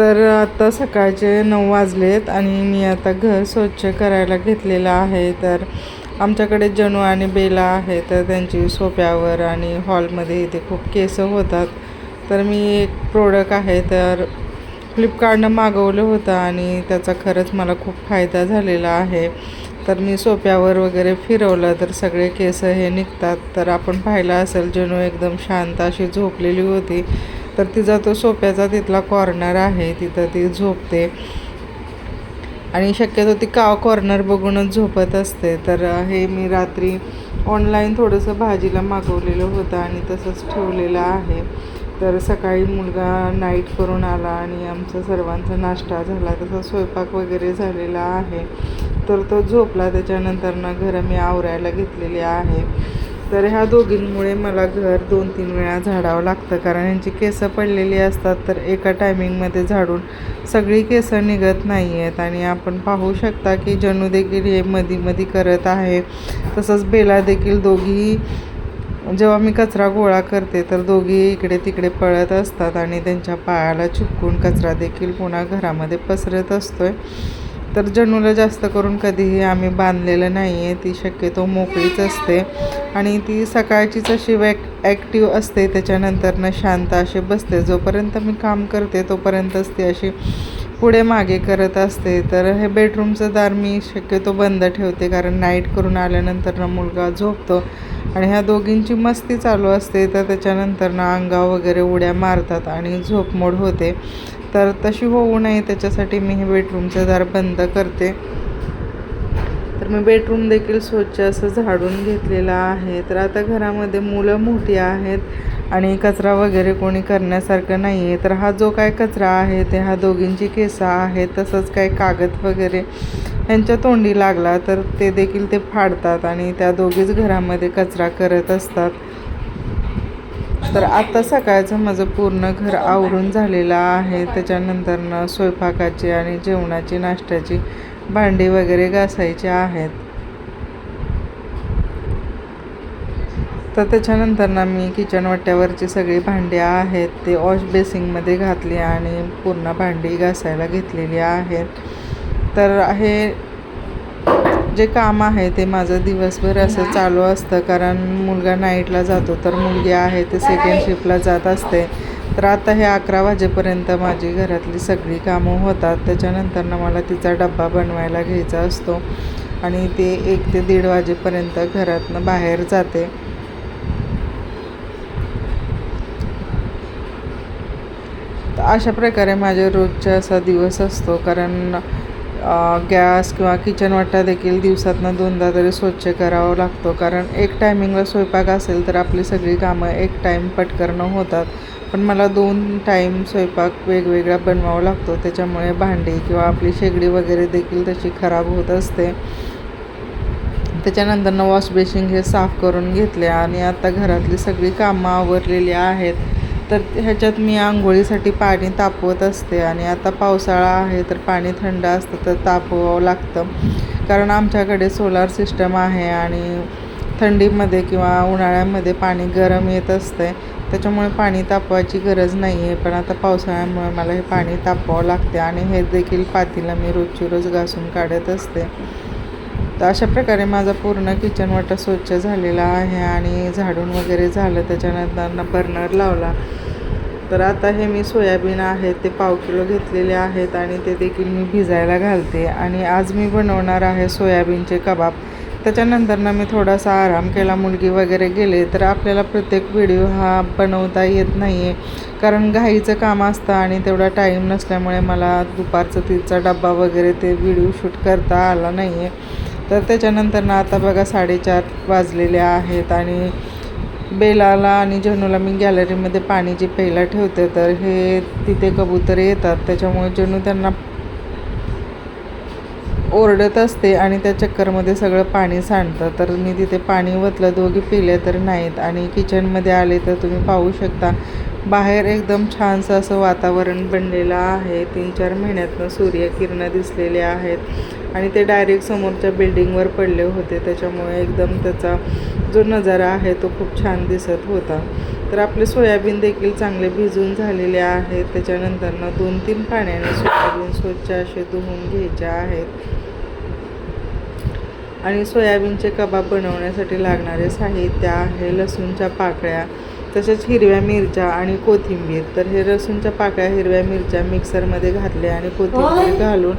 तर आता सकाळचे नऊ वाजलेत आणि मी आता घर स्वच्छ करायला घेतलेलं आहे. तर आमच्याकडे जणू आणि बेला आहे तर त्यांची सोप्यावर आणि हॉलमध्ये इथे खूप केस होतात. तर मी एक प्रोडक्ट आहे तर फ्लिपकार्टनं मागवलं होतं आणि त्याचा खरंच मला खूप फायदा झालेला आहे. तर मी सोप्यावर वगैरे फिरवलं तर सगळे केस हे निघतात. तर आपण पाहिलं असेल जणू एकदम शांत अशी झोपलेली होती. तर तिचा तो सोप्याचा तिथला कॉर्नर आहे तिथं ती झोपते. आणि शक्यतो ती काव कॉर्नर बघूनच झोपत असते. तर हे मी रात्री ऑनलाईन थोडंसं भाजीला मागवलेलं होतं आणि तसंच ठेवलेलं आहे. तर सकाळी मुलगा नाईट करून आला आणि आमचा सर्वांचा नाश्ता झाला. तसा स्वयंपाक वगैरे झालेला आहे. तर तो झोपला. त्याच्यानंतर ना घरं मी आवरायला घेतलेली आहे. तर ह्या दोघींमुळे मला घर दोन तीन वेळा झाडावं लागतं. कारण यांची केसं पडलेली असतात तर एका टायमिंगमध्ये झाडून सगळी केसं निघत नाही आहेत आणि आपण पाहू शकता की जणू देखील हे मधी मधी करत आहे. तसंच बेला देखील दोघीही जेव्हा मी कचरा गोळा करते तर दोघी इकडे तिकडे पळत असतात आणि त्यांच्या पायाला चिपकून कचरा देखील पुन्हा घरामध्ये पसरत असतो आहे तर जणूला जास्त करून कधीही आम्ही बांधलेलं नाही आहे ती शक्यतो मोकळीच असते. आणि ती सकाळचीच अशी वॅक ॲक्टिव्ह असते. त्याच्यानंतर ना शांत अशी बसते. जोपर्यंत मी काम करते तोपर्यंतच ती अशी पुढे मागे करत असते. तर हे बेडरूमचं दार मी शक्यतो बंद ठेवते कारण नाईट करून आल्यानंतर ना मुलगा झोपतो. आणि ह्या दोघींची मस्ती चालू असते. तर त्याच्यानंतर ना अंगा वगैरे उड्या मारतात आणि झोपमोड होते. तर तशी होऊ नये त्याच्यासाठी मी हे बेडरूमचं दार बंद करते. तर मी बेडरूम देखील स्वच्छ असं झाडून घेतलेलं आहे. तर आता घरामध्ये मुलं मोठी आहेत. आणि कचरा वगैरे कोणी करण्यासारखं नाही आहे तर हा जो काय कचरा आहे ते हा दोघींची केसा आहेत तसंच काय कागद वगैरे यांच्या तोंडी लागला तर ते देखील ते फाडतात आणि त्या दोघीच घरामध्ये कचरा करत असतात. तर आत्ता सकाळचं माझं पूर्ण घर आवरून झालेलं आहे. त्याच्यानंतरनं स्वयंपाकाची आणि जेवणाची नाश्त्याची भांडी वगैरे घासायची आहेत. तर त्याच्यानंतर ना मी किचन वाट्यावरची सगळी भांडी आहेत ते वॉश बेसिंगमध्ये घातली आणि पूर्ण भांडी घासायला घेतलेली आहेत. तर हे जे काम आहे ते माझं दिवसभर असं चालू असतं कारण मुलगा नाईटला जातो तर मुलगी आहे ते सेकंड शिफ्टला जात असते. तर आता हे अकरा वाजेपर्यंत माझी घरातली सगळी कामं होतात. त्याच्यानंतर मला तिचा डब्बा बनवायला घ्यायचा असतो आणि ते एक ते दीड वाजेपर्यंत घरातनं बाहेर जाते. तर अशा प्रकारे माझ्या रोजचा असा दिवस असतो. कारण गॅस किंवा किचन वाटा देखील दिवसातनं दोनदा तरी स्वच्छ करावा लागतो. कारण एक टायमिंगला स्वयंपाक असेल तर आपली सगळी कामं एक टाईम पटकरणं होतात. पण मला दोन टाईम स्वयंपाक वेगवेगळा बनवावा लागतो. त्याच्यामुळे भांडी किंवा आपली शेगडी वगैरे देखील तशी खराब होत असते. त्याच्यानंतरनं वॉश बेसिंग हे साफ करून घेतले आणि आता घरातली सगळी कामं आवरलेली आहेत. तर ह्याच्यात मी आंघोळीसाठी पाणी तापवत असते आणि आता पावसाळा आहे तर पाणी थंड असतं तर तापवावं लागतं. कारण आमच्याकडे सोलार सिस्टम आहे आणि थंडीमध्ये किंवा उन्हाळ्यामध्ये पाणी गरम येत असते. त्याच्यामुळे पाणी तापवायची गरज नाही आहे पण आता पावसाळ्यामुळे मला हे पाणी तापवावं लागते आणि हे देखील पातीला मी रोजची रोज घासून काढत असते. तर अशा प्रकारे माझा पूर्ण किचन वाटा स्वच्छ झालेला आहे आणि झाडून वगैरे झालं त्याच्यानंतर बर्नर लावला. तर आता हे मी सोयाबीन आहेत ते पाव किलो घेतलेले आहेत आणि ते देखील मी भिजायला घालते. आणि आज मी बनवणार आहे सोयाबीनचे कबाब. त्याच्यानंतर ना मी थोडासा आराम केला मुलगी वगैरे गेले तर आपल्याला प्रत्येक व्हिडिओ हा बनवता येत नाही आहे कारण घाईचं काम असतं आणि तेवढा टाईम नसल्यामुळे मला दुपारचं तिचा डब्बा वगैरे ते व्हिडिओ शूट करता आला नाही आहे तर त्याच्यानंतर ना आता बघा साडेचार वाजलेले आहेत आणि बेलाला आणि जणूला मी गॅलरीमध्ये पाणी जे प्यायला ठेवते तर हे तिथे कबूतर येतात. त्याच्यामुळे जणू त्यांना ओरडत असते आणि त्या चक्करमध्ये सगळं पाणी सांडतं. तर मी तिथे पाणी वतलं दोघी पिले तर नाहीत. आणि किचनमध्ये आले तर तुम्ही पाहू शकता बाहेर एकदम छानसं असं वातावरण बनलेलं आहे. तीन चार महिन्यातनं सूर्यकिरणं दिसलेले आहेत. आणि ते डायरेक्ट समोरच्या बिल्डिंगवर पडले होते. त्याच्यामुळे एकदम त्याचा जो नजारा आहे तो खूप छान दिसत होता. तर आपले सोयाबीन देखील चांगले भिजून झालेले आहेत. त्याच्यानंतरनं दोन तीन पाण्याने सोयाबीन स्वच्छ असे धुवून घ्यायचे आहेत. आणि सोयाबीनचे कबाब बनवण्यासाठी लागणारे साहित्य आहे लसूणच्या पाकळ्या. तसेच हिरव्या मिरच्या आणि कोथिंबीर. तर हे लसूणच्या पाकळ्या हिरव्या मिरच्या मिक्सरमध्ये घातल्या आणि कोथिंबीर घालून.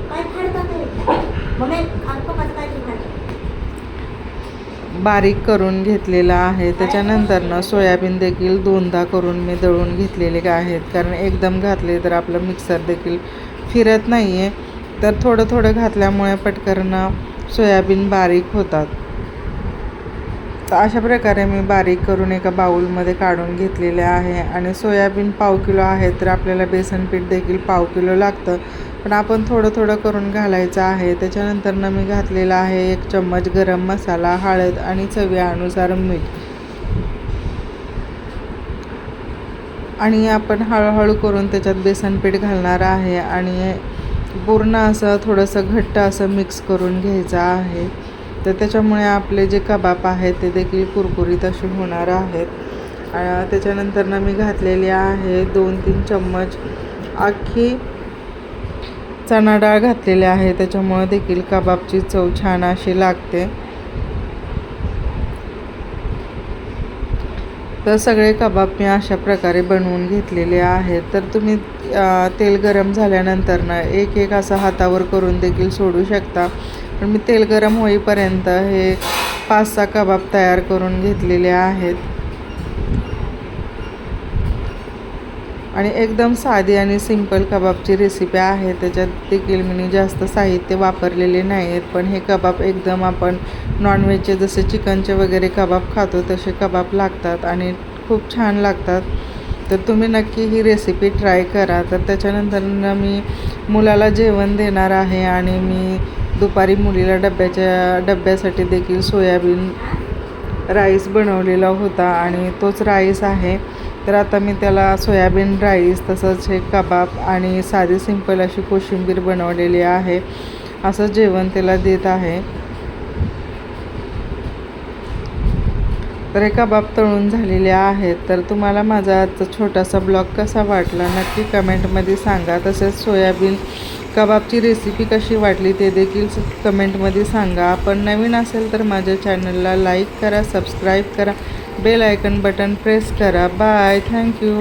बारीक करून घेतलेला आहे. त्याच्यानंतरनं सोयाबीन देखील दोनदा करून मी दळून घेतलेले आहेत. कारण एकदम घातले तर आपलं मिक्सर देखील फिरत नाही आहे तर थोडं थोडं घातल्यामुळे पटकन सोयाबीन बारीक होतात. तर अशा प्रकारे मी बारीक करून एका बाऊलमध्ये काढून घेतलेले आहे. आणि सोयाबीन पाव किलो आहे तर आपल्याला बेसन पीठ देखील पाव किलो लागतं. पण आपण थोडं थोडं करून घालायचं आहे. त्याच्यानंतरनं मी घातलेला आहे एक चम्मच गरम मसाला हळद आणि चवीनुसार मीठ. आणि आपण हळूहळू करून त्याच्यात बेसन पीठ घालणार आहे. आणि पूर्ण असं थोडंसं घट्ट असं मिक्स करून घ्यायचं आहे. तर त्याच्यामुळे आपले जे कबाब आहेत ते देखील कुरकुरीत असे होणार आहेत. त्याच्यानंतर त्याच्यानंतरनं मी घातलेली आहे दोन तीन चम्मच अख्खी चणा डाळ घातलेली आहे. त्याच्यामुळे देखील कबाबची चव छान अशी लागते. तर सगळे कबाब मी अशा प्रकारे बनवून घेतलेले आहेत. तर तुम्ही तेल गरम झाल्यानंतर ना एक एक असं हातावर करून देखील सोडू शकता. पण मी तेल गरम होईपर्यंत हे पाच सहा कबाब तयार करून घेतलेले आहेत. आणि एकदम साधी आणि सिंपल कबाबची रेसिपी आहे. त्याच्यात देखील मी जास्त साहित्य वापरलेले नाही आहेत पण हे कबाब एकदम आपण नॉनव्हेजचे जसे चिकनचे वगैरे कबाब खातो तसे कबाब लागतात आणि खूप छान लागतात. तर तुम्ही नक्की ही रेसिपी ट्राय करा. तर त्याच्यानंतर मी मुलाला जेवण देणार आहे आणि मी दुपारी मुलीला डब्याच्या डब्यासाठी देखील सोयाबीन राईस बनवलेला होता आणि तोच राईस आहे. तर आता मी त्याला सोयाबीन राईस तसंच हे कबाब आणि साधी सिंपल अशी कोशिंबीर बनवलेली आहे. असं जेवण त्याला देत आहे. तर हे कबाब तळून झालेले आहेत. तर तुम्हाला माझा आजचा छोटासा ब्लॉग कसा वाटला नक्की कमेंटमध्ये सांगा. तसेच सोयाबीन कबाबची रेसिपी कशी वाटली ते देखील कमेंटमध्ये सांगा. आपण नवीन असेल तर माझ्या चॅनलला लाईक करा सबस्क्राईब करा बेल आयकन बटन प्रेस करा. Bye thank you